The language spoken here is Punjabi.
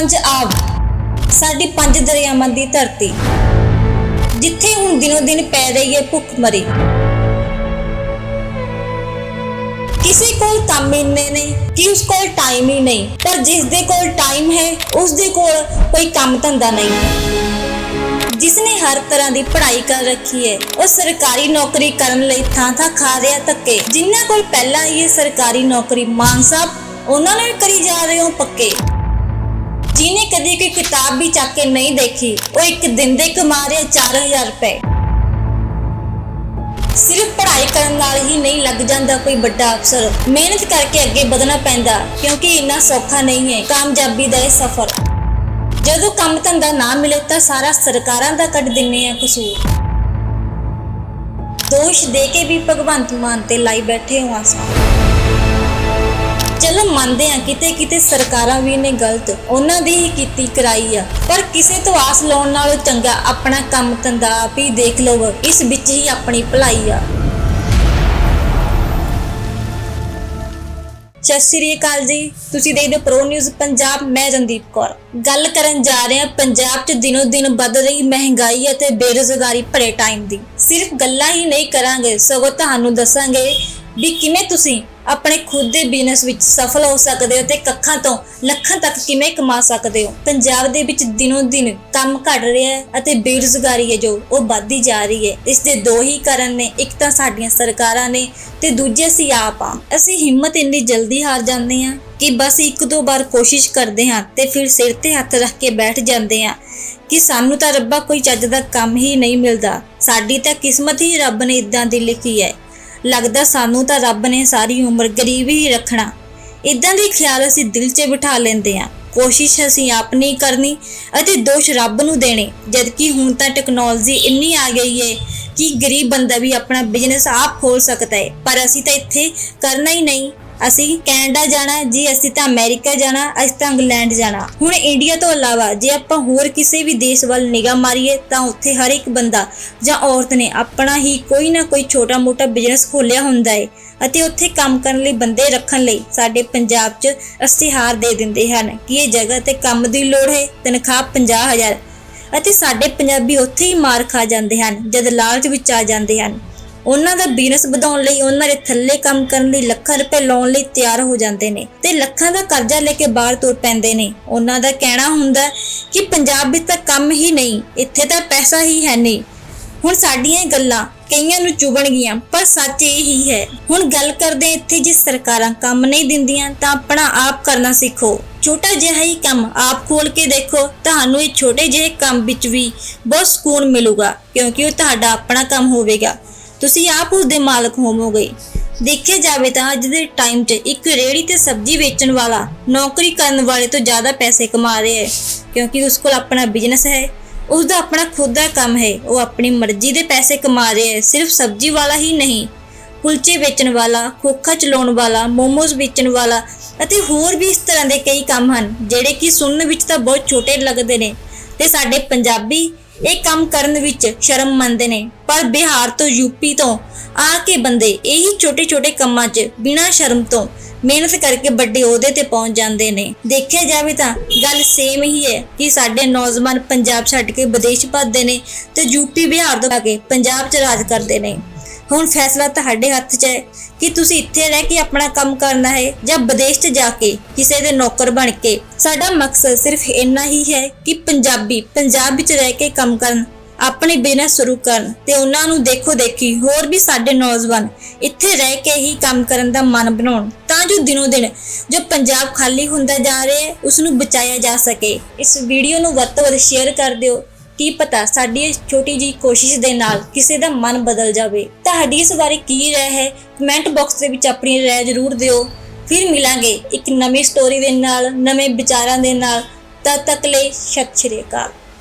ਪੰਜ ਆਬ, ਸਾਡੀ ਪੰਜ ਦਰਿਆਵਾਂ ਦੀ ਧਰਤੀ, ਜਿੱਥੇ ਹੁਣ ਦਿਨੋ ਦਿਨ ਪੈ ਰਹੀ ਹੈ ਭੁੱਖ ਕਿਸੇ ਕੋਲ ਕੰਮ ਇੰਨੇ ਨਹੀਂ, ਕਿ ਉਸ ਕੋਲ ਟਾਈਮ ਹੀ ਨਹੀਂ, ਪਰ ਜਿਸ ਦੇ ਕੋਲ ਟਾਈਮ ਹੈ ਉਸ ਦੇ ਕੋਲ ਕੋਈ ਕੰਮ ਧੰਦਾ ਨਹੀਂ। ਜਿਸਨੇ ਹਰ ਤਰ੍ਹਾਂ ਦੀ ਪੜ੍ਹਾਈ ਕਰ ਰੱਖੀ ਹੈ, ਉਹ ਸਰਕਾਰੀ ਨੌਕਰੀ ਕਰਨ ਲਈ ਥਾਂ ਥਾਂ ਖਾ ਰਿਹਾ ਧੱਕੇ। ਜਿਨ੍ਹਾਂ ਕੋਲ ਪਹਿਲਾਂ ਹੀ ਇਹ ਸਰਕਾਰੀ ਨੌਕਰੀ ਮਾਨ ਸਾਹਿਬ, ਉਹਨਾਂ ਨੂੰ ਕਰੀ ਜਾ ਰਹੇ ਹੋ ਪੱਕੇ। ਜਿਹਨੇ ਕਦੇ ਕੋਈ ਕਿਤਾਬ ਵੀ ਚੱਕ ਕੇ ਨਹੀਂ ਦੇਖੀ, ਉਹ ਇੱਕ ਦਿਨ ਦੇ ਕਮਾ ਰਿਹਾ 4000 ਰੁਪਏ। ਸਿਰਫ ਪੜ੍ਹਾਈ ਕਰਨ ਨਾਲ ਹੀ ਨਹੀਂ ਲੱਗ ਜਾਂਦਾ ਕੋਈ ਵੱਡਾ ਅਫਸਰ। ਮਿਹਨਤ ਕਰਕੇ ਅੱਗੇ ਵਧਣਾ ਪੈਂਦਾ, ਕਿਉਂਕਿ ਇੰਨਾ ਸੌਖਾ ਨਹੀਂ ਹੈ ਕਾਮਯਾਬੀ ਦਾ ਇਹ ਸਫ਼ਰ। ਜਦੋਂ ਕੰਮ ਧੰਦਾ ਨਾ ਮਿਲੇ ਤਾਂ ਸਾਰਾ ਸਰਕਾਰਾਂ ਦਾ ਕੱਢ ਦਿੰਨੇ ਆ ਕਸੂਰ। ਦੋਸ਼ ਦੇ ਕੇ ਵੀ ਭਗਵੰਤ ਮਾਨ ਤੇ ਲਾਈ ਬੈਠੇ ਹੋ ਆਸਾਂ। ਚਲੋ ਮੰਨਦੇ ਆ, ਕਿਤੇ ਕਿਤੇ ਸਰਕਾਰਾਂ ਵੀ ਨੇ ਗਲਤ, ਉਹਨਾਂ ਦੀ ਹੀ ਕੀਤੀ ਕਰਾਈ ਆ। ਪਰ ਕਿਸੇ ਤੋਂ ਆਸ ਲਾਉਣ ਨਾਲੋਂ ਚੰਗਾ ਆਪਣਾ ਕੰਮ ਧੰਦਾ ਆਪ ਹੀ ਦੇਖ ਲਵੋ, ਇਸ ਵਿੱਚ ਹੀ ਆਪਣੀ ਭਲਾਈ ਆ। ਸਤਿ ਸ਼੍ਰੀ ਅਕਾਲ ਜੀ, ਤੁਸੀਂ ਦੇਖਦੇ ਹੋ ਪ੍ਰੋ ਨਿਊਜ਼ ਪੰਜਾਬ, ਮੈਂ ਰਣਦੀਪ ਕੌਰ। ਗੱਲ ਕਰਨ ਜਾ ਰਹੇ ਹਾਂ, ਪੰਜਾਬ 'ਚ ਦਿਨੋ ਦਿਨ ਵੱਧ ਰਹੀ ਮਹਿੰਗਾਈ ਅਤੇ ਬੇਰੁਜ਼ਗਾਰੀ ਭਰੇ ਟਾਈਮ ਦੀ। ਸਿਰਫ ਗੱਲਾਂ ਹੀ ਨਹੀਂ ਕਰਾਂਗੇ, ਸਗੋਂ ਤੁਹਾਨੂੰ ਦੱਸਾਂਗੇ ਵੀ ਕਿਵੇਂ ਤੁਸੀਂ ਆਪਣੇ ਖੁਦ ਦੇ ਬਿਜ਼ਨਸ ਵਿੱਚ ਸਫਲ ਹੋ ਸਕਦੇ ਹੋ ਤੇ ਕੱਖਾਂ ਤੋਂ ਲੱਖਾਂ ਤੱਕ ਕਿਵੇਂ ਕਮਾ ਸਕਦੇ ਹੋ। ਪੰਜਾਬ ਦੇ ਵਿੱਚ ਦਿਨੋ ਦਿਨ ਕੰਮ ਘਟ ਰਿਹਾ ਹੈ ਅਤੇ ਬੇਰੁਜ਼ਗਾਰੀ ਹੈ ਜੋ ਉਹ ਵੱਧਦੀ ਜਾ ਰਹੀ ਹੈ। ਇਸ ਦੇ ਦੋ ਹੀ ਕਾਰਨ ਨੇ, ਇੱਕ ਤਾਂ ਸਾਡੀਆਂ ਸਰਕਾਰਾਂ ਨੇ ਤੇ ਦੂਜੇ ਅਸੀਂ ਆਪ ਆ ਅਸੀਂ ਹਿੰਮਤ ਇੰਨੀ ਜਲਦੀ ਹਾਰ ਜਾਂਦੇ ਹਾਂ ਕਿ ਬਸ ਇੱਕ ਦੋ ਵਾਰ ਕੋਸ਼ਿਸ਼ ਕਰਦੇ ਹਾਂ ਤੇ ਫਿਰ ਸਿਰ ਤੇ ਹੱਥ ਰੱਖ ਕੇ ਬੈਠ ਜਾਂਦੇ ਹਾਂ ਕਿ ਸਾਨੂੰ ਤਾਂ ਰੱਬਾ ਕੋਈ ਚੱਜ ਦਾ ਕੰਮ ਹੀ ਨਹੀਂ ਮਿਲਦਾ। ਸਾਡੀ ਤਾਂ ਕਿਸਮਤ ਹੀ ਰੱਬ ਨੇ ਇਦਾਂ ਦੀ ਲਿਖੀ ਹੈ। ਲੱਗਦਾ ਸਾਨੂੰ ਤਾਂ ਰੱਬ ਨੇ ਸਾਰੀ ਉਮਰ ਗਰੀਬ ਹੀ ਰੱਖਣਾ। ਇਦਾਂ ਦੇ ਖਿਆਲ ਅਸੀਂ ਦਿਲ 'ਚ ਬਿਠਾ ਲੈਂਦੇ ਹਾਂ। ਕੋਸ਼ਿਸ਼ ਅਸੀਂ ਆਪ ਨਹੀਂ ਕਰਨੀ ਅਤੇ ਦੋਸ਼ ਰੱਬ ਨੂੰ ਦੇਣੇ, ਜਦਕਿ ਹੁਣ ਤਾਂ ਟੈਕਨੋਲੋਜੀ ਇੰਨੀ ਆ ਗਈ ਹੈ ਕਿ ਗਰੀਬ ਬੰਦਾ ਵੀ ਆਪਣਾ ਬਿਜ਼ਨਸ ਆਪ ਖੋਲ ਸਕਦਾ ਹੈ ਪਰ ਅਸੀਂ ਤਾਂ ਇੱਥੇ ਕਰਨਾ ਹੀ ਨਹੀਂ। ਅਸੀਂ ਕੈਨੇਡਾ ਜਾਣਾ ਜੀ, ਅਸੀਂ ਤਾਂ ਅਮਰੀਕਾ ਜਾਣਾ, ਅਸੀਂ ਤਾਂ ਇੰਗਲੈਂਡ ਜਾਣਾ। ਹੁਣ ਇੰਡੀਆ ਤੋਂ ਇਲਾਵਾ ਜੇ ਆਪਾਂ ਹੋਰ ਕਿਸੇ ਵੀ ਦੇਸ਼ ਵੱਲ ਨਿਗਾਹ ਮਾਰੀਏ, ਤਾਂ ਉੱਥੇ ਹਰ ਇੱਕ ਬੰਦਾ ਜਾਂ ਔਰਤ ਨੇ ਆਪਣਾ ਹੀ ਕੋਈ ਨਾ ਕੋਈ ਛੋਟਾ-ਮੋਟਾ ਬਿਜ਼ਨਸ ਖੋਲ੍ਹਿਆ ਹੁੰਦਾ ਹੈ ਅਤੇ ਉੱਥੇ ਕੰਮ ਕਰਨ ਲਈ ਬੰਦੇ ਰੱਖਣ ਲਈ ਸਾਡੇ ਪੰਜਾਬ 'ਚ ਇਸ਼ਤਿਹਾਰ ਦੇ ਦਿੰਦੇ ਹਨ ਕਿ ਇਹ ਜਗ੍ਹਾ ਤੇ ਕੰਮ ਦੀ ਲੋੜ ਹੈ, ਤਨਖਾਹ 50000 ਅਤੇ ਸਾਡੇ ਪੰਜਾਬੀ ਉੱਥੇ ਹੀ ਮਾਰ ਖਾ ਜਾਂਦੇ ਹਨ, ਜਦ ਲਾਲਚ ਵਿੱਚ ਆ ਜਾਂਦੇ ਹਨ। ਉਹਨਾਂ ਦਾ ਬਿਜ਼ਨਸ ਵਧਾਉਣ ਲਈ ਉਹਨਾਂ ਦੇ ਥੱਲੇ ਕੰਮ ਕਰਨ ਲਈ ਲੱਖਾਂ ਰੁਪਏ ਲਾਉਣ ਲਈ ਤਿਆਰ ਹੋ ਜਾਂਦੇ ਨੇ ਤੇ ਲੱਖਾਂ ਦਾ ਕਰਜ਼ਾ ਲੈ ਕੇ ਬਾਹਰ ਤੁਰ ਪੈਂਦੇ ਨੇ। ਉਹਨਾਂ ਦਾ ਕਹਿਣਾ ਹੁੰਦਾ ਕਿ ਪੰਜਾਬ ਵਿੱਚ ਤਾਂ ਕੰਮ ਹੀ ਨਹੀਂ, ਇੱਥੇ ਤਾਂ ਪੈਸਾ ਹੀ ਹੈ ਨਹੀਂ। ਹੁਣ ਸਾਡੀਆਂ ਗੱਲਾਂ ਕਈਆਂ ਨੂੰ ਚੁਭਣਗੀਆਂ ਪਰ ਸੱਚ ਇਹ ਹੀ ਹੈ, ਹੁਣ ਗੱਲ ਕਰਦੇ ਇੱਥੇ ਜੇ ਸਰਕਾਰਾਂ ਕੰਮ ਨਹੀਂ ਦਿੰਦੀਆਂ ਤਾਂ ਆਪਣਾ ਆਪ ਕਰਨਾ ਸਿੱਖੋ। ਛੋਟਾ ਜਿਹਾ ਹੀ ਕੰਮ ਆਪ ਖੋਲ ਕੇ ਦੇਖੋ, ਤੁਹਾਨੂੰ ਇਹ ਛੋਟੇ ਜਿਹੇ ਕੰਮ ਵਿੱਚ ਵੀ ਬਹੁਤ ਸਕੂਨ ਮਿਲੂਗਾ, ਕਿਉਂਕਿ ਉਹ ਤੁਹਾਡਾ ਆਪਣਾ ਕੰਮ ਹੋਵੇਗਾ। ਤੁਸੀਂ ਆਪ ਉਸ ਦੇ ਮਾਲਕ ਹੋਵੋਗੇ। ਦੇਖਿਆ ਜਾਵੇ ਤਾਂ ਅੱਜ ਦੇ ਟਾਈਮ 'ਚ ਇੱਕ ਰੇੜੀ ਤੇ ਸਬਜ਼ੀ ਵੇਚਣ ਵਾਲਾ ਨੌਕਰੀ ਕਰਨ ਵਾਲੇ ਤੋਂ ਜ਼ਿਆਦਾ ਪੈਸੇ ਕਮਾ ਰਿਹਾ ਹੈ, ਕਿਉਂਕਿ ਉਸ ਕੋਲ ਆਪਣਾ ਬਿਜ਼ਨਸ ਹੈ ਉਸ ਦਾ ਆਪਣਾ ਖੁਦ ਦਾ ਕੰਮ ਹੈ, ਉਹ ਆਪਣੀ ਮਰਜ਼ੀ ਦੇ ਪੈਸੇ ਕਮਾ ਰਿਹਾ ਹੈ, ਸਿਰਫ ਸਬਜ਼ੀ ਵਾਲਾ ਹੀ ਨਹੀਂ। ਕੁਲਚੇ ਵੇਚਣ ਵਾਲਾ, ਖੋਖਾ ਚਲਾਉਣ ਵਾਲਾ, ਮੋਮੋਜ਼ ਵੇਚਣ ਵਾਲਾ ਅਤੇ ਹੋਰ ਵੀ ਇਸ ਤਰ੍ਹਾਂ ਦੇ ਕਈ ਕੰਮ ਹਨ, ਜਿਹੜੇ ਕਿ ਸੁਣਨ ਵਿੱਚ ਤਾਂ ਬਹੁਤ ਛੋਟੇ ਲੱਗਦੇ ਨੇ। ਤੇ ਸਾਡੇ ਪੰਜਾਬੀ ਇਹ ਕੰਮ ਕਰਨ ਵਿੱਚ ਸ਼ਰਮ ਮੰਨਦੇ ਨੇ। ਪਰ ਬਿਹਾਰ ਤੋਂ ਯੂਪੀ ਤੋਂ ਆ ਕੇ ਬੰਦੇ ਇਹੀ ਛੋਟੇ-ਛੋਟੇ ਕੰਮਾਂ 'ਚ ਬਿਨਾਂ ਸ਼ਰਮ ਤੋਂ ਮਿਹਨਤ ਕਰਕੇ ਵੱਡੇ ਅਹੁਦੇ ਤੇ ਪਹੁੰਚ ਜਾਂਦੇ ਨੇ। ਦੇਖਿਆ ਜਾਵੇ ਤਾਂ ਗੱਲ ਸੇਮ ਹੀ ਹੈ ਕਿ ਸਾਡੇ ਨੌਜਵਾਨ ਪੰਜਾਬ ਛੱਡ ਕੇ ਵਿਦੇਸ਼ ਭੱਜਦੇ ਨੇ ਤੇ ਯੂਪੀ ਬਿਹਾਰ ਤੋਂ ਆ ਕੇ ਪੰਜਾਬ 'ਚ ਰਾਜ ਕਰਦੇ ਨੇ। ਹੁਣ ਫੈਸਲਾ ਤੁਹਾਡੇ ਹੱਥ 'ਚ ਹੈ ਕਿ ਤੁਸੀਂ ਇੱਥੇ ਰਹਿ ਕੇ ਆਪਣਾ ਕੰਮ ਕਰਨਾ ਹੈ ਜਾਂ ਵਿਦੇਸ਼ 'ਚ ਜਾ ਕੇ ਕਿਸੇ ਦੇ ਨੌਕਰ ਬਣ ਕੇ। ਸਾਡਾ ਮਕਸਦ ਸਿਰਫ ਇੰਨਾ ਹੀ ਹੈ ਕਿ ਪੰਜਾਬੀ ਪੰਜਾਬ ਵਿੱਚ ਰਹਿ ਕੇ ਕੰਮ ਕਰਨ, ਆਪਣੇ ਬਿਜ਼ਨਸ ਸ਼ੁਰੂ ਕਰਨ ਤੇ ਉਹਨਾਂ ਨੂੰ ਦੇਖੋ ਦੇਖੀ ਹੋਰ ਵੀ ਸਾਡੇ ਨੌਜਵਾਨ ਇੱਥੇ ਰਹਿ ਕੇ ਹੀ ਕੰਮ ਕਰਨ ਦਾ ਮਨ ਬਣਾਉਣ। ਤਾਂ ਜੋ ਦਿਨੋ ਦਿਨ ਜੋ ਪੰਜਾਬ ਖਾਲੀ ਹੁੰਦਾ ਜਾ ਰਿਹਾ ਹੈ ਉਸ ਨੂੰ ਬਚਾਇਆ ਜਾ ਸਕੇ। ਇਸ ਵੀਡੀਓ ਨੂੰ ਵੱਧ ਤੋਂ ਵੱਧ ਸ਼ੇਅਰ ਕਰ ਦਿਓ। ਕੀ ਪਤਾ ਸਾਡੀ ਇਸ ਛੋਟੀ ਜੀ ਕੋਸ਼ਿਸ਼ ਦੇ ਨਾਲ ਕਿਸੇ ਦਾ ਮਨ ਬਦਲ ਜਾਵੇ। ਤੁਹਾਡੀ ਇਸ ਬਾਰੇ ਕੀ ਰਹਿ ਹੈ? ਕਮੈਂਟ ਬਾਕਸ ਦੇ ਵਿੱਚ ਆਪਣੀ ਰਾਏ ਜ਼ਰੂਰ ਦਿਓ। ਫਿਰ ਮਿਲਾਂਗੇ ਇੱਕ ਨਵੀਂ ਸਟੋਰੀ ਦੇ ਨਾਲ, ਨਵੇਂ ਵਿਚਾਰਾਂ ਦੇ ਨਾਲ। ਤਦ ਤੱਕ ਲਈ ਸਤਿ ਸ਼੍ਰੀ ਅਕਾਲ।